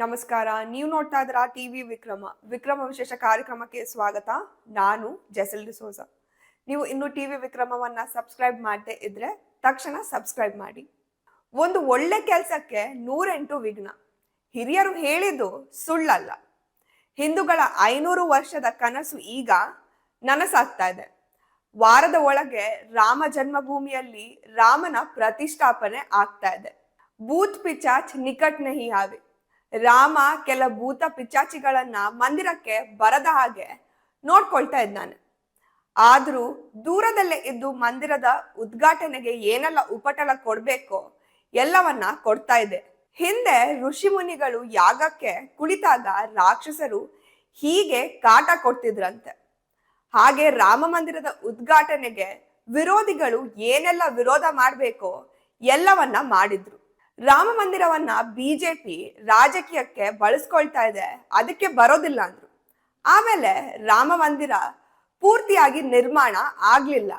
ನಮಸ್ಕಾರ. ನೀವು ನೋಡ್ತಾ ಇದ್ರ ಟಿವಿ ವಿಕ್ರಮ. ವಿಕ್ರಮ ವಿಶೇಷ ಕಾರ್ಯಕ್ರಮಕ್ಕೆ ಸ್ವಾಗತ. ನಾನು ಜೆಸಲ್ ಡಿಸೋಜ. ನೀವು ಇನ್ನು ಟಿವಿ ವಿಕ್ರಮವನ್ನ ಸಬ್ಸ್ಕ್ರೈಬ್ ಮಾಡದೆ ಇದ್ರೆ ತಕ್ಷಣ ಸಬ್ಸ್ಕ್ರೈಬ್ ಮಾಡಿ. ಒಂದು ಒಳ್ಳೆ ಕೆಲಸಕ್ಕೆ ನೂರೆಂಟು ವಿಘ್ನ. ಹಿರಿಯರು ಹೇಳಿದ್ದು ಸುಳ್ಳಲ್ಲ. ಹಿಂದೂಗಳ ಐನೂರು ವರ್ಷದ ಕನಸು ಈಗ ನನಸಾಗ್ತಾ ಇದೆ. ವಾರದ ಒಳಗೆ ರಾಮ ಜನ್ಮಭೂಮಿಯಲ್ಲಿ ರಾಮನ ಪ್ರತಿಷ್ಠಾಪನೆ ಆಗ್ತಾ ಇದೆ. ಬೂತ್ ಪಿಚಾಚ್ ನಿಕಟ್ ನಹಿ ಆವೆ ರಾಮ ಕೆಲ ಭೂತ ಪಿಚಾಚಿಗಳನ್ನ ಮಂದಿರಕ್ಕೆ ಬರದ ಹಾಗೆ ನೋಡ್ಕೊಳ್ತಾ ಇದ್ದಾನೆ. ಆದ್ರೂ ದೂರದಲ್ಲೇ ಇದ್ದು ಮಂದಿರದ ಉದ್ಘಾಟನೆಗೆ ಏನೆಲ್ಲ ಉಪಟಳ ಕೊಡ್ಬೇಕೋ ಎಲ್ಲವನ್ನ ಕೊಡ್ತಾ ಇದೆ. ಹಿಂದೆ ಋಷಿ ಮುನಿಗಳು ಯಾಗಕ್ಕೆ ಕುಳಿತಾಗ ರಾಕ್ಷಸರು ಹೀಗೆ ಕಾಟ ಕೊಡ್ತಿದ್ರಂತೆ. ಹಾಗೆ ರಾಮ ಮಂದಿರದ ಉದ್ಘಾಟನೆಗೆ ವಿರೋಧಿಗಳು ಏನೆಲ್ಲ ವಿರೋಧ ಮಾಡ್ಬೇಕೋ ಎಲ್ಲವನ್ನ ಮಾಡಿದ್ರು. ರಾಮ ಮಂದಿರವನ್ನ ಬಿಜೆಪಿ ರಾಜಕೀಯಕ್ಕೆ ಬಳಸ್ಕೊಳ್ತಾ ಇದೆ. ಅದಕ್ಕೆ ಬರೋದಿಲ್ಲ ಅಂದ್ರು. ಆಮೇಲೆ ರಾಮ ಮಂದಿರ ಪೂರ್ತಿಯಾಗಿ ನಿರ್ಮಾಣ ಆಗ್ಲಿಲ್ಲ.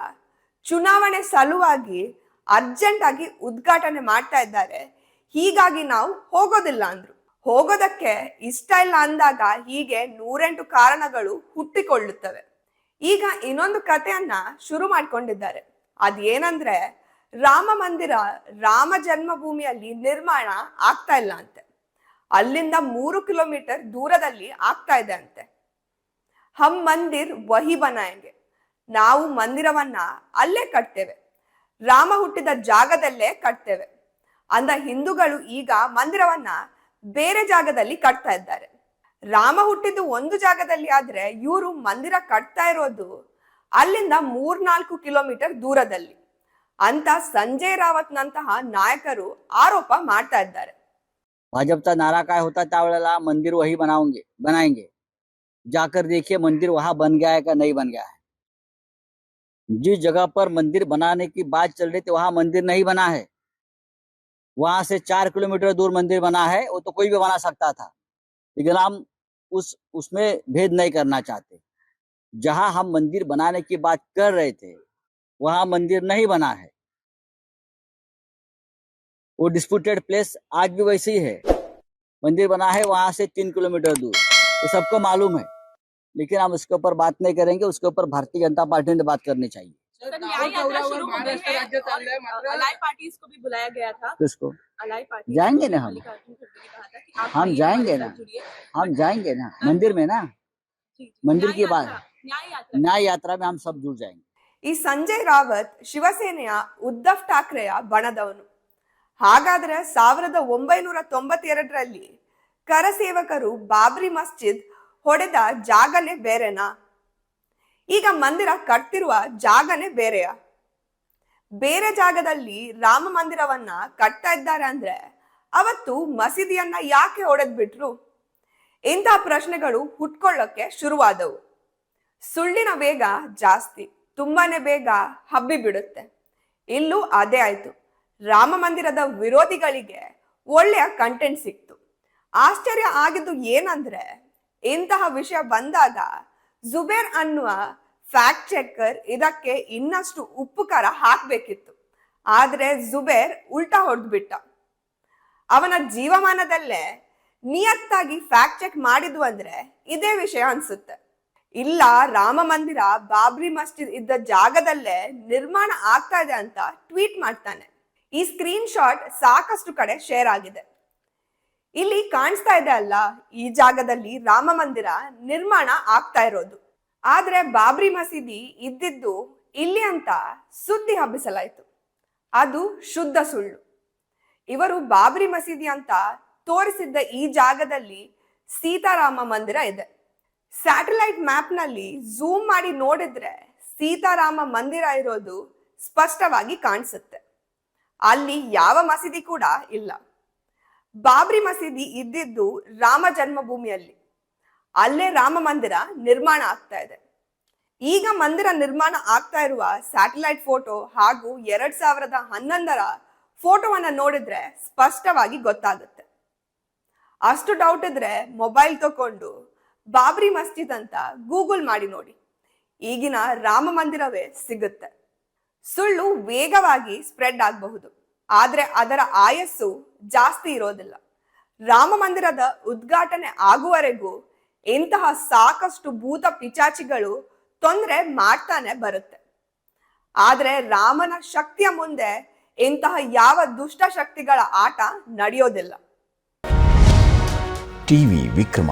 ಚುನಾವಣೆ ಸಲುವಾಗಿ ಅರ್ಜೆಂಟ್ ಆಗಿ ಉದ್ಘಾಟನೆ ಮಾಡ್ತಾ ಇದ್ದಾರೆ. ಹೀಗಾಗಿ ನಾವು ಹೋಗೋದಿಲ್ಲ ಅಂದ್ರು. ಹೋಗೋದಕ್ಕೆ ಇಷ್ಟ ಇಲ್ಲ ಅಂದಾಗ ಹೀಗೆ ನೂರೆಂಟು ಕಾರಣಗಳು ಹುಟ್ಟಿಕೊಳ್ಳುತ್ತವೆ. ಈಗ ಇನ್ನೊಂದು ಕಥೆಯನ್ನ ಶುರು ಮಾಡ್ಕೊಂಡಿದ್ದಾರೆ. ಅದೇನಂದ್ರೆ ರಾಮ ಮಂದಿರ, ರಾಮ ಜನ್ಮಭೂಮಿಯಲ್ಲಿ ನಿರ್ಮಾಣ ಆಗ್ತಾ ಇಲ್ಲ ಅಂತೆ. ಅಲ್ಲಿಂದ ಮೂರು ಕಿಲೋಮೀಟರ್ ದೂರದಲ್ಲಿ ಆಗ್ತಾ ಇದೆ ಅಂತೆ. ಹಮ್ ಮಂದಿರ್ ವಹಿ ಬನಾಯಂಗೆ. ನಾವು ಮಂದಿರವನ್ನ ಅಲ್ಲೇ ಕಟ್ತೇವೆ. ರಾಮ ಹುಟ್ಟಿದ ಜಾಗದಲ್ಲೇ ಕಟ್ತೇವೆ. ಅಂದ ಹಿಂದೂಗಳು ಈಗ ಮಂದಿರವನ್ನ ಬೇರೆ ಜಾಗದಲ್ಲಿ ಕಟ್ತಾ ಇದ್ದಾರೆ. ರಾಮ ಹುಟ್ಟಿದ್ದು ಒಂದು ಜಾಗದಲ್ಲಿ ಆದ್ರೆ ಇವರು ಮಂದಿರ ಕಟ್ತಾ ಇರೋದು ಅಲ್ಲಿಂದ ಮೂರ್ನಾಲ್ಕು ಕಿಲೋಮೀಟರ್ ದೂರದಲ್ಲಿ. ಅಂತ ಸಂಜಯ್ ರಾವತ್ನಂತಹ ನಾಯಕರು ಆರೋಪ ಮಾಡ್ತಾ ಇದ್ದಾರೆ भाजपचा नारा काय होता त्यावेळेला मंदिर वही बनाओगे बनाएंगे जाकर देखिए मंदिर वहां बन गया है का नहीं बन गया है जिस जगह पर मंदिर बनाने की बात चल रही थी वहां मंदिर नहीं बना है वहां से चार किलोमीटर दूर मंदिर बना है वो तो कोई भी बना सकता था लेकिन हम उस उसमें भेद नहीं करना चाहते जहां हम मंदिर बनाने की बात कर रहे थे वहाँ मंदिर नहीं बना है। वो डिस्प्यूटेड प्लेस आज भी वैसे ही है। मंदिर बना है वहाँ से तीन किलोमीटर दूर। ये सबको मालूम है। लेकिन हम उसके ऊपर बात नहीं करेंगे उसके ऊपर भारतीय जनता पार्टी ने बात करनी चाहिए। सर, न्याय यात्रा शुरू हो गई है और अलाई पार्टीज़ को भी बुलाया गया था। किसको? जाएँगे ना हम। हम जाएँगे ना। हम जाएँगे ना। मंदिर में ना। मंदिर की बात- यात्रा, न्याय यात्रा में हम सब जुड़ जाएँगे। ಈ ಸಂಜಯ್ ರಾವತ್, ಶಿವಸೇನೆಯ ಉದ್ಧವ್ ಠಾಕ್ರೆಯ ಬಣದವನು. ಹಾಗಾದ್ರೆ ಸಾವಿರದ ಒಂಬೈನೂರ ತೊಂಬತ್ತೆರಡರಲ್ಲಿ ಕರಸೇವಕರು ಬಾಬ್ರಿ ಮಸ್ಜಿದ್ ಹೊಡೆದ ಜಾಗನೇ ಬೇರೆನಾ? ಈಗ ಮಂದಿರ ಕಟ್ತಿರುವ ಜಾಗನೇ ಬೇರೆಯಾ? ಬೇರೆ ಜಾಗದಲ್ಲಿ ರಾಮ ಮಂದಿರವನ್ನ ಕಟ್ತಾ ಇದ್ದಾರೆ ಅಂದ್ರೆ ಅವತ್ತು ಮಸೀದಿಯನ್ನ ಯಾಕೆ ಹೊಡೆದ್ ಬಿಟ್ರು ಇಂಥ ಪ್ರಶ್ನೆಗಳು ಹುಟ್ಕೊಳ್ಳೋಕೆ ಶುರುವಾದವು. ಸುಳ್ಳಿನ ವೇಗ ಜಾಸ್ತಿ. ತುಂಬಾನೇ ಬೇಗ ಹಬ್ಬಿ ಬಿಡುತ್ತೆ. ಇಲ್ಲೂ ಅದೇ ಆಯ್ತು. ರಾಮ ಮಂದಿರದ ವಿರೋಧಿಗಳಿಗೆ ಒಳ್ಳೆಯ ಕಂಟೆಂಟ್ ಸಿಕ್ತು. ಆಶ್ಚರ್ಯ ಆಗಿದ್ದು ಏನಂದ್ರೆ, ಇಂತಹ ವಿಷಯ ಬಂದಾಗ ಜುಬೇರ್ ಅನ್ನುವ ಫ್ಯಾಕ್ಟ್ ಚೆಕ್ಕರ್ ಇದಕ್ಕೆ ಇನ್ನಷ್ಟು ಉಪ್ಪು ಹಾಕಬೇಕಿತ್ತು ಹಾಕ್ಬೇಕಿತ್ತು. ಆದ್ರೆ ಜುಬೇರ್ ಉಲ್ಟಾ ಹೊಡೆದ್ಬಿಟ್ಟ. ಅವನ ಜೀವಮಾನದಲ್ಲೇ ನಿಯತ್ತಾಗಿ ಫ್ಯಾಕ್ಟ್ ಚೆಕ್ ಮಾಡಿದ್ವು ಅಂದ್ರೆ ಇದೇ ವಿಷಯ ಅನ್ಸುತ್ತೆ. ಇಲ್ಲ, ರಾಮ ಮಂದಿರ ಬಾಬ್ರಿ ಮಸ್ಜಿದ್ ಇದ್ದ ಜಾಗದಲ್ಲೇ ನಿರ್ಮಾಣ ಆಗ್ತಾ ಇದೆ ಅಂತ ಟ್ವೀಟ್ ಮಾಡ್ತಾನೆ. ಈ ಸ್ಕ್ರೀನ್ ಶಾಟ್ ಸಾಕಷ್ಟು ಕಡೆ ಶೇರ್ ಆಗಿದೆ. ಇಲ್ಲಿ ಕಾಣಿಸ್ತಾ ಇದೆ ಅಲ್ಲ, ಈ ಜಾಗದಲ್ಲಿ ರಾಮ ಮಂದಿರ ನಿರ್ಮಾಣ ಆಗ್ತಾ ಇರೋದು. ಆದ್ರೆ ಬಾಬ್ರಿ ಮಸೀದಿ ಇದ್ದಿದ್ದು ಇಲ್ಲಿ ಅಂತ ಸುದ್ದಿ ಹಬ್ಬಿಸಲಾಯಿತು. ಅದು ಶುದ್ಧ ಸುಳ್ಳು. ಇವರು ಬಾಬ್ರಿ ಮಸೀದಿ ಅಂತ ತೋರಿಸಿದ್ದ ಈ ಜಾಗದಲ್ಲಿ ಸೀತಾರಾಮ ಮಂದಿರ ಇದೆ. ಸ್ಯಾಟಲೈಟ್ ಮ್ಯಾಪ್ನಲ್ಲಿ ಝೂಮ್ ಮಾಡಿ ನೋಡಿದ್ರೆ ಸೀತಾರಾಮ ಮಂದಿರ ಇರೋದು ಸ್ಪಷ್ಟವಾಗಿ ಕಾಣಿಸುತ್ತೆ. ಅಲ್ಲಿ ಯಾವ ಮಸೀದಿ ಕೂಡ ಇಲ್ಲ. ಬಾಬ್ರಿ ಮಸೀದಿ ಇದ್ದಿದ್ದು ರಾಮ ಜನ್ಮಭೂಮಿಯಲ್ಲಿ. ಅಲ್ಲೇ ರಾಮ ಮಂದಿರ ನಿರ್ಮಾಣ ಆಗ್ತಾ ಇದೆ. ಈಗ ಮಂದಿರ ನಿರ್ಮಾಣ ಆಗ್ತಾ ಇರುವ ಸ್ಯಾಟಲೈಟ್ ಫೋಟೋ ಹಾಗೂ ಎರಡ್ ಸಾವಿರದ ಹನ್ನೊಂದರ ಫೋಟೋವನ್ನ ನೋಡಿದ್ರೆ ಸ್ಪಷ್ಟವಾಗಿ ಗೊತ್ತಾಗುತ್ತೆ. ಅಷ್ಟು ಡೌಟ್ ಇದ್ರೆ ಮೊಬೈಲ್ ತಕೊಂಡು ಬಾಬ್ರಿ ಮಸ್ಜಿದ್ ಅಂತ ಗೂಗಲ್ ಮಾಡಿ ನೋಡಿ. ಈಗಿನ ರಾಮ ಮಂದಿರವೇ ಸಿಗುತ್ತೆ. ಸುಳ್ಳು ವೇಗವಾಗಿ ಸ್ಪ್ರೆಡ್ ಆಗಬಹುದು. ಆದ್ರೆ ಅದರ ಆಯಸ್ಸು ಜಾಸ್ತಿ ಇರೋದಿಲ್ಲ. ರಾಮ ಮಂದಿರದ ಉದ್ಘಾಟನೆ ಆಗುವವರೆಗೂ ಇಂತಹ ಸಾಕಷ್ಟು ಭೂತ ಪಿಚಾಚಿಗಳು ತೊಂದರೆ ಮಾಡ್ತಾನೆ ಬರುತ್ತೆ. ಆದ್ರೆ ರಾಮನ ಶಕ್ತಿಯ ಮುಂದೆ ಇಂತಹ ಯಾವ ದುಷ್ಟ ಶಕ್ತಿಗಳ ಆಟ ನಡೆಯೋದಿಲ್ಲ. ಟಿವಿ ವಿಕ್ರಮ.